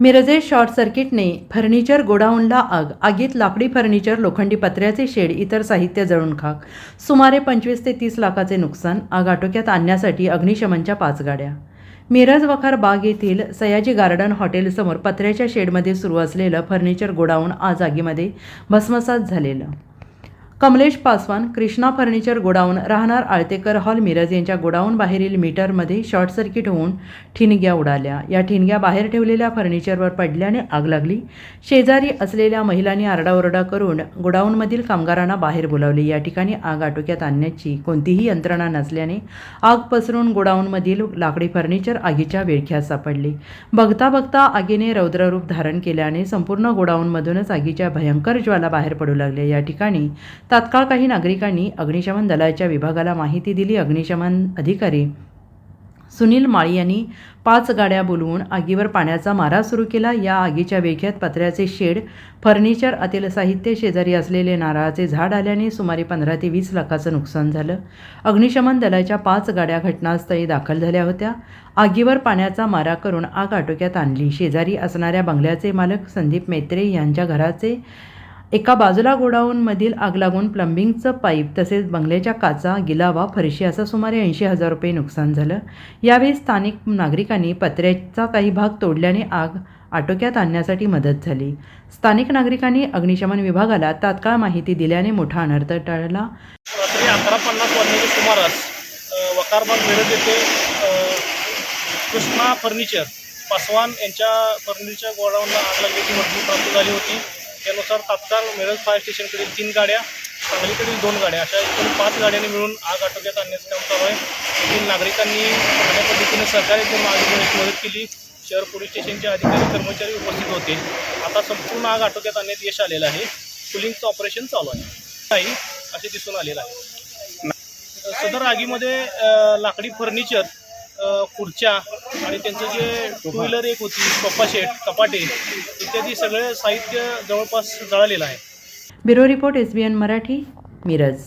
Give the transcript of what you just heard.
मिरजेत short सर्किटने furniture गोडाऊनला आग आगीत लाकडी फर्निचर लोखंडी पत्र्याचे शेड इतर साहित्य जळून खाक. सुमारे पंचवीस ते तीस लाखाचे नुकसान आग आटोक्यात आणण्यासाठी अग्निशमनच्या पाच गाड्या. मिरज वखार बाग येथील सयाजी गार्डन हॉटेलसमोर पत्र्याच्या शेडमध्ये सुरू असलेलं फर्निचर गोडाऊन आज आगीमध्ये भस्मसात झालेलं कमलेश पासवान कृष्णा फर्निचर गोडाऊन राहणार आळतेकर हॉल मिरज यांच्या गोडाऊन बाहेरील मीटरमध्ये शॉर्ट सर्किट होऊन ठिणग्या उडाल्या. या ठिणग्या बाहेर ठेवलेल्या फर्निचरवर पडल्याने आग लागली. शेजारी असलेल्या महिलांनी आरडाओरडा करून गोडाऊनमधील कामगारांना बाहेर बोलावले. या ठिकाणी आग आटोक्यात आणण्याची कोणतीही यंत्रणा नसल्याने आग पसरून गोडाऊनमधील लाकडी फर्निचर आगीच्या विळख्यात सापडले. बघता बघता आगीने रौद्ररूप धारण केल्याने संपूर्ण गोडाऊनमधूनच आगीच्या भयंकर ज्वाला बाहेर पडू लागल्या. या ठिकाणी तात्काळ काही नागरिकांनी अग्निशमन दलाच्या विभागाला माहिती दिली. अग्निशमन अधिकारी सुनील माळी यांनी पाच गाड्या बोलवून आगीवर पाण्याचा मारा सुरू केला. या आगीच्या वेख्यात पत्र्याचे शेड फर्निचर आतील साहित्य शेजारी असलेले नारळाचे झाड आल्याने सुमारे पंधरा ते वीस लाखाचं नुकसान झालं. अग्निशमन दलाच्या पाच गाड्या घटनास्थळी दाखल झाल्या होत्या. आगीवर पाण्याचा मारा करून आग आटोक्यात आणली. शेजारी असणाऱ्या बंगल्याचे मालक संदीप मेत्रे यांच्या घराचे एका बाजूला गोडाऊनमधील आग लागून प्लंबिंगचं पाईप तसेच बंगल्याच्या काचा गिलावा फरशी असं सुमारे ऐंशी हजार रुपये नुकसान झालं. यावेळी स्थानिक नागरिकांनी पत्र्याचा काही भाग तोडल्याने आग आटोक्यात आणण्यासाठी मदत झाली. स्थानिक नागरिकांनी अग्निशमन विभागाला तात्काळ माहिती दिल्याने मोठा अनर्थ टळला. रात्री अकरा पन्नास वाजण्याच्या सुमारास वकारबाग मिरज येथे कृष्णा फर्निचर पासवान यांच्या फर्निचर गोडाऊनला आग लागल्याची माहिती प्राप्त झाली होती. त्यानुसार तात्काळ मिरज फायर स्टेशनकडील तीन गाड्या सांगलीकडील दोन गाड्या अशा एकूण पाच गाड्यांनी मिळून आग आटोक्यात आणण्याचं काम चालू आहे. येथील नागरिकांनी चांगल्या पद्धतीने सहकार्य करून आग घेण्याची मदत केली. शहर पोलीस स्टेशनचे अधिकारी कर्मचारी उपस्थित होते. आता संपूर्ण आग आटोक्यात आणण्यात यश आलेलं आहे. कुलिंगचं ऑपरेशन चालू आहे. नाही असे दिसून आलेलं आहे. सदर आगीमध्ये लाकडी फर्निचर खुर्च्या आणि त्यांचं जे टू व्हीलर एक होती सोफा सेट कपाटे इत्यादी सगळे साहित्य जवळपास जळालेलं आहे. Bureau report S B N Marathi Miraj.